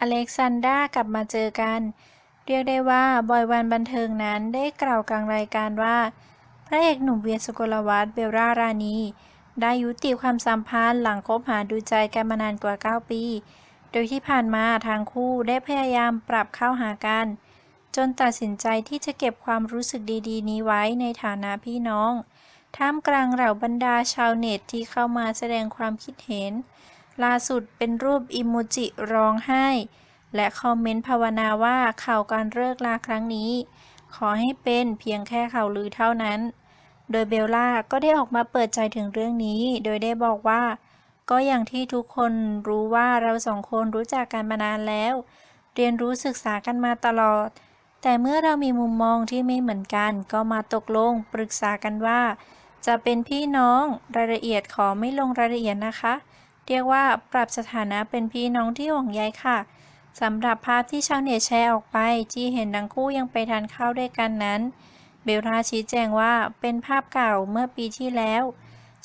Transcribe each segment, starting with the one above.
อเล็กซานดรากลับมาเจอกัน เรียกได้ว่าบอยวันบันเทิงนั้นได้กล่าวกลางรายการว่า พระเอกหนุ่มเวียสุกลวัฒน์เบลล่ารานีได้ยุติความสัมพันธ์หลังคบหาดูใจกันมานานกว่า 9 ปี โดยที่ผ่านมาทางคู่ได้พยายามปรับเข้าหากัน จนตัดสินใจที่จะเก็บความรู้สึกดีๆ นี้ไว้ในฐานะพี่น้อง ท่ามกลางเหล่าบรรดาชาวเน็ตที่เข้ามาแสดงความคิดเห็น ล่าสุดเป็นรูปอิโมจิร้องไห้ และคอมเมนต์ภาวนาว่าข่าวการเลิกลาครั้งนี้ ขอให้เป็นเพียงแค่ข่าวลือเท่านั้น โดยเบลล่าก็ได้ออกมาเปิดใจถึงเรื่องนี้ โดยได้บอกว่า ก็อย่างที่ทุกคนรู้ว่าเราสองคนรู้จักกันมานานแล้ว เรียนรู้ศึกษากันมาตลอด แต่เมื่อเรามีมุมมองที่ไม่เหมือนกัน ก็มาตกลงปรึกษากันว่า จะเป็นพี่น้องรายละเอียดขอไม่ลงรายละเอียดนะคะ เรียกว่าปรับสถานะเป็นพี่น้องที่ห่วงใยค่ะสำหรับภาพที่ชาวเน็ตแชร์ออกไป ที่เห็นทั้งคู่ยังไปทานข้าวด้วยกันนั้น เบลล่าชี้แจงว่าเป็นภาพเก่าเมื่อปีที่แล้ว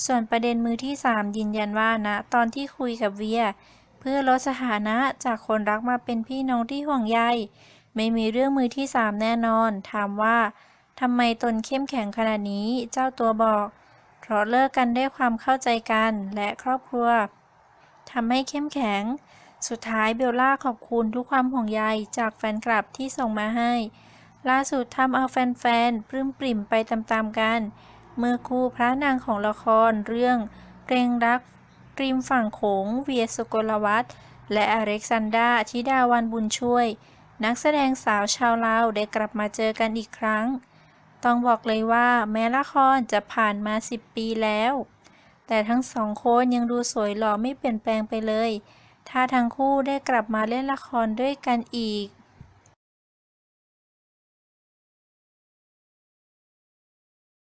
ส่วนประเด็นมือที่ 3 ยืนยันว่าณตอนที่คุยกับเวีย เพื่อลดสถานะจากคนรักมาเป็นพี่น้องที่ห่วงใยไม่มีเรื่องมือที่ 3 แน่นอน ถามว่าทำไมตนเข้มแข็งขนาดนี้เจ้าตัวบอก เพราะเลิกกันด้วยความเข้าใจกันและครอบครัว ทำให้เข้มแข็ง สุดท้ายเบลล่าขอบคุณทุกความห่วงใยจากแฟนคลับที่ส่งมาให้ ล่าสุดทำเอาแฟนๆ ปลื้มปริ่มไปตามๆกัน เมื่อคู่พระนางของละครเรื่องเพลงรักริมฝั่งโขงเวียสุกลวัฒน์และอเล็กซานดาธิดาวันบุญช่วย นักแสดงสาวชาวลาวได้กลับมาเจอกันอีกครั้ง ต้องบอกเลยว่าแม้ละครจะผ่านมา 10 ปีแล้ว แต่ทั้งสองคนยังดูสวยหล่อไม่เปลี่ยนแปลงไปเลย ถ้าทั้งคู่ได้กลับมาเล่นละครด้วยกันอีก